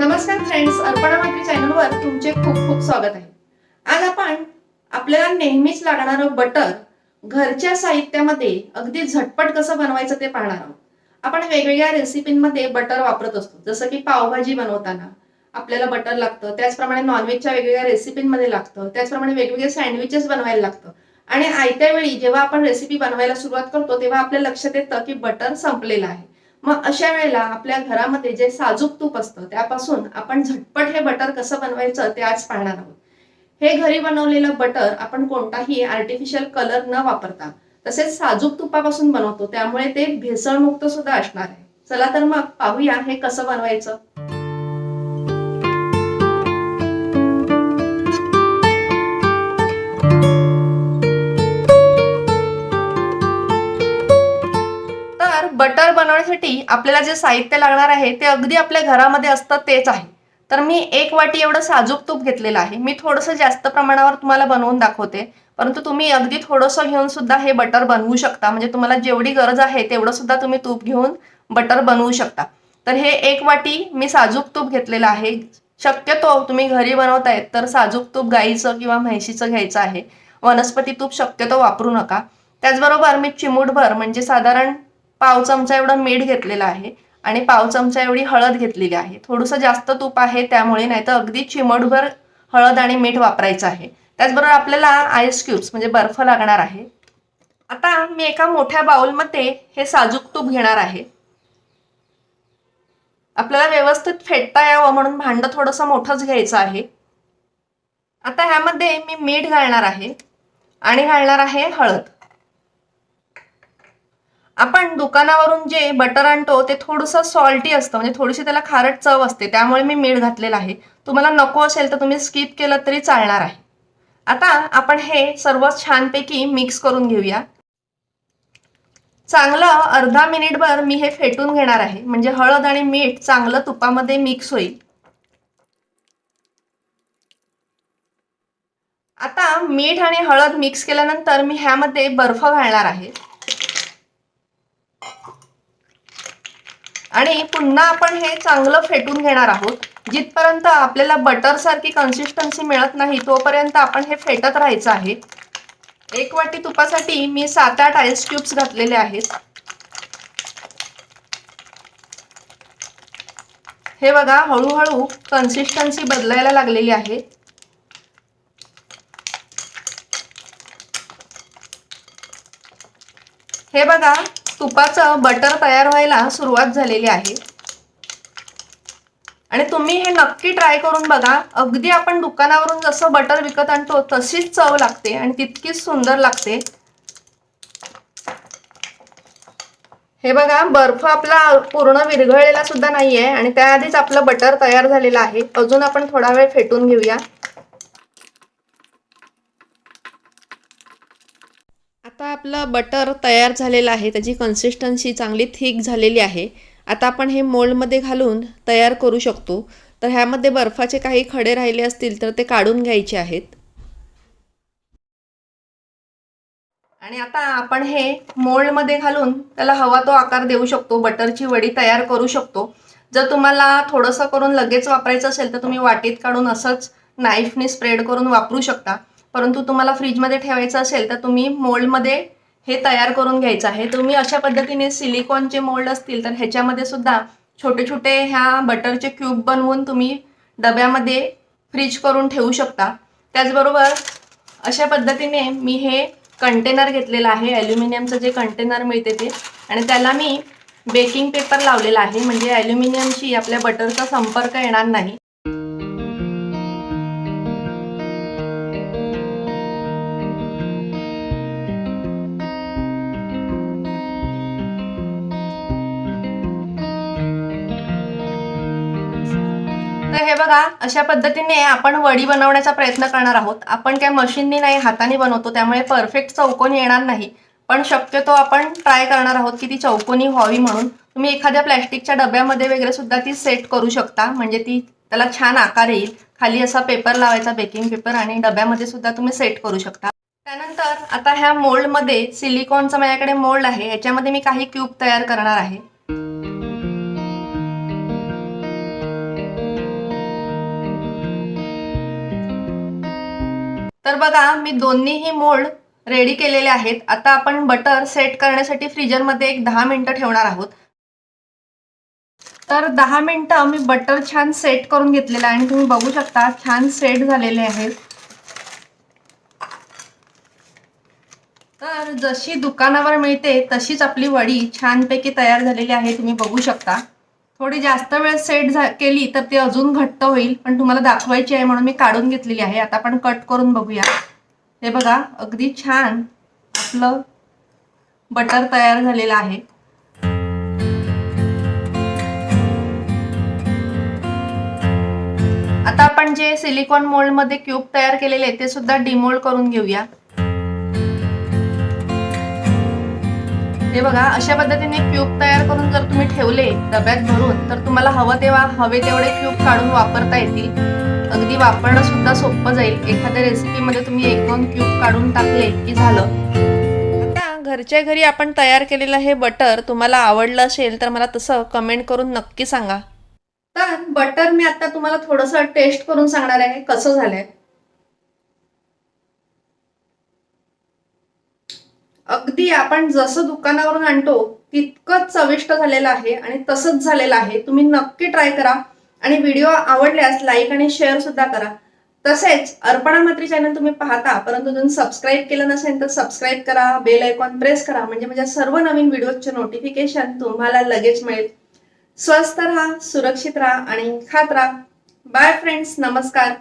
नमस्कार फ्रेंड्स अर्पणा मात्री चॅनलवर तुमचे खूप खूप स्वागत आहे. आज आपण आपल्याला नेहमीच लागणारं बटर घरच्या साहित्यामध्ये अगदी झटपट कसं बनवायचं ते पाहणार आहोत. आपण वेगवेगळ्या रेसिपींमध्ये बटर वापरत असतो. जसं की पावभाजी बनवताना आपल्याला बटर लागतं त्याचप्रमाणे नॉनव्हेजच्या वेगवेगळ्या रेसिपींमध्ये लागतं त्याचप्रमाणे वेगवेगळे सँडविचेस बनवायला लागतं. आणि आयत्या वेळी जेव्हा आपण रेसिपी बनवायला सुरुवात करतो तेव्हा आपल्या लक्षात येतं की बटर संपलेलं आहे. मग अशा वेळेला आपल्या घरामध्ये जे साजूक तूप असतं त्यापासून आपण झटपट हे बटर कसं बनवायचं ते आज पाहणार आहोत. हे घरी बनवलेलं बटर आपण कोणताही आर्टिफिशियल कलर न वापरता तसेच साजूक तुपापासून बनवतो त्यामुळे ते भेसळमुक्त सुद्धा असणार आहे. चला तर मग पाहूया हे कसं बनवायचं. आपल्याला जे साहित्य लागणार आहे ते अगदी आपल्या घरामध्ये असतं तेच आहे. तर मी एक वाटी एवढं साजूक तूप घेतलेलं आहे. मी थोडंसं जास्त प्रमाणावर तुम्हाला बनवून दाखवते. परंतु तुम्ही अगदी थोडंसं घेऊन सुद्धा हे बटर बनवू शकता. म्हणजे तुम्हाला जेवढी गरज आहे तेवढं सुद्धा तुम्ही तूप घेऊन बटर बनवू शकता. तर हे एक वाटी मी साजूक तूप घेतलेलं आहे. शक्यतो तुम्ही घरी बनवतायत तर साजूक तूप गाईचं किंवा म्हैशीचं घ्यायचं आहे. वनस्पती तूप शक्यतो वापरू नका. त्याचबरोबर मी चिमूटभर म्हणजे साधारण पाव चमचा एवढं मीठ घेतलेलं आहे आणि पाव चमचा एवढी हळद घेतलेली आहे. थोडंसं जास्त तूप आहे त्यामुळे नाही तर अगदी चिमटभर हळद आणि मीठ वापरायचं आहे. त्याचबरोबर आपल्याला आईस क्यूब्स म्हणजे बर्फ लागणार आहे. आता मी एका मोठ्या बाउलमध्ये हे साजूक तूप घेणार आहे. आपल्याला व्यवस्थित फेटता यावं म्हणून भांडं थोडंसं मोठंच घ्यायचं आहे. आता ह्यामध्ये मी मीठ घालणार आहे आणि घालणार आहे हळद. आपण दुकानावरून जे बटर आणतो ते थोडंसं सॉल्टी असतं. म्हणजे थोडीशी त्याला खारट चव असते. त्यामुळे मी मीठ घातलेलं आहे. तुम्हाला नको असेल तर तुम्ही स्किप केलं तरी चालणार आहे. आता आपण हे सर्व छानपैकी मिक्स करून घेऊया. चांगलं अर्धा मिनिटभर मी हे फेटून घेणार आहे. म्हणजे हळद आणि मीठ चांगलं तुपामध्ये मिक्स होईल. आता मीठ आणि हळद मिक्स केल्यानंतर मी ह्यामध्ये बर्फ घालणार आहे. आणि पुन्हा आपण हे चांगलं फेटून घेणार आहोत. जिथपर्यंत आपल्याला बटर सारखी कन्सिस्टन्सी मिळत नाही तोपर्यंत आपण हे फेटत राहायचं आहे. एक वाटी तुपासाठी मी सात आठ आईस क्यूब्स घातलेले आहेत. हे बघा हळूहळू कन्सिस्टन्सी बदलायला लागलेली आहे. हे बघा तुपाचं बटर तयार व्हायला सुरुवात झालेली आहे. आणि तुम्ही हे नक्की ट्राय करून बघा. अगदी आपण दुकानावरून जसं बटर विकत आणतो तशीच चव लागते आणि तितकीच सुंदर लागते. हे बघा बर्फ आपला पूर्ण विरघळलेला सुद्धा नाहीये आणि त्याआधीच आपलं बटर तयार झालेलं आहे. अजून आपण थोडा वेळ फेटून घेऊया. आता आपलं बटर तयार झालेलं आहे त्याची कन्सिस्टन्सी चांगली थिक झालेली आहे. आता आपण हे मोल्डमध्ये घालून तयार करू शकतो. तर ह्यामध्ये बर्फाचे काही खडे राहिले असतील तर ते काढून घ्यायचे आहेत. आणि आता आपण हे मोल्डमध्ये घालून त्याला हवा तो आकार देऊ शकतो बटरची वडी तयार करू शकतो. जर तुम्हाला थोडंसं करून लगेच वापरायचं असेल तर तुम्ही वाटीत काढून असंच नाईफने स्प्रेड करून वापरू शकता. परंतु तुम्हाला फ्रीजमध्ये ठेवायचं असेल तर तुम्ही मोल्डमध्ये हे तयार करून घ्यायचं आहे. तुम्ही अशा पद्धतीने सिलिकॉनचे मोल्ड असतील तर ह्याच्यामध्ये सुद्धा छोटे छोटे ह्या बटरचे क्यूब बनवून तुम्ही डब्यामध्ये फ्रीज करून ठेवू शकता. त्याचबरोबर अशा पद्धतीने मी हे कंटेनर घेतलेलं आहे ॲल्युमिनियमचं जे कंटेनर मिळते ते. आणि त्याला मी बेकिंग पेपर लावलेला आहे म्हणजे ॲल्युमिनियमशी आपल्या बटरचा संपर्क येणार नाही. बघा अशा पद्धतीने आपण वडी बनवण्याचा प्रयत्न करणार आहोत. आपण काय मशीननी नाही हाताने बनवतो त्यामुळे परफेक्ट चौकोनी येणार नाही. पण शक्यतो आपण ट्राय करणार आहोत की ती चौकोनी व्हावी म्हणून. तुम्ही एखाद्या प्लॅस्टिकच्या डब्यामध्ये वगैरे सुद्धा ती सेट करू शकता. म्हणजे ती त्याला छान आकार येईल. खाली असा पेपर लावायचा बेकिंग पेपर आणि डब्यामध्ये सुद्धा तुम्ही सेट करू शकता. त्यानंतर आता ह्या मोल्डमध्ये सिलिकॉनचा माझ्याकडे मोल्ड आहे. याच्यामध्ये मी काही क्यूब तयार करणार आहे. तर बघा मी दोन्हीही मोल्ड रेडी केलेले आहेत. आता आपण बटर सेट करण्यासाठी फ्रीजरमध्ये एक दहा मिनटं ठेवणार आहोत. तर दहा मिनटं मी बटर छान सेट करून घेतलेलं आहे आणि तुम्ही बघू शकता छान सेट झालेले आहेत. तर जशी दुकानावर मिळते तशीच आपली वडी छानपैकी तयार झालेली आहे तुम्ही बघू शकता. थोडी जास्त वेळ सेट झा केली तर ती अजून घट्ट होईल. पण तुम्हाला दाखवायची आहे म्हणून मी काढून घेतलेली आहे. आता आपण कट करून बघूया. हे बघा अगदी छान आपलं बटर तयार झालेलं आहे. आता आपण जे सिलिकॉन मोल्डमध्ये क्यूब तयार केलेले आहे ते सुद्धा डिमोल्ड करून घेऊया. हे बघा अशा पद्धतीने क्यूब तयार करून जर तुम्ही ठेवले डब्यात भरून तर तुम्हाला हवं तेव्हा हवे तेवढे क्यूब काढून वापरता येतील. अगदी वापरणं सुद्धा सोपं जाईल. एखाद्या रेसिपीमध्ये तुम्ही एक दोन क्यूब काढून टाकले की झालं. घरच्या घरी आपण तयार केलेलं हे बटर तुम्हाला आवडलं असेल तर मला तसं कमेंट करून नक्की सांगा. तर बटर मी आता तुम्हाला थोडंसं टेस्ट करून सांगणार आहे कसं झालंय. अगदी आपण जसं दुकानावरून आणतो तितकंच चविष्ट झालेलं आहे आणि तसंच झालेलं आहे. तुम्ही नक्की ट्राय करा आणि व्हिडिओ आवडल्यास लाईक आणि शेअर सुद्धा करा. तसेच अर्पणा मात्री चॅनल तुम्ही पाहता परंतु तुम्ही सबस्क्राईब केलं नसेल तर सबस्क्राईब करा बेल आयकॉन प्रेस करा म्हणजे माझ्या सर्व नवीन व्हिडिओचे नोटिफिकेशन तुम्हाला लगेच मिळेल. स्वस्त राहा सुरक्षित राहा आणि खात राहा. बाय फ्रेंड्स नमस्कार.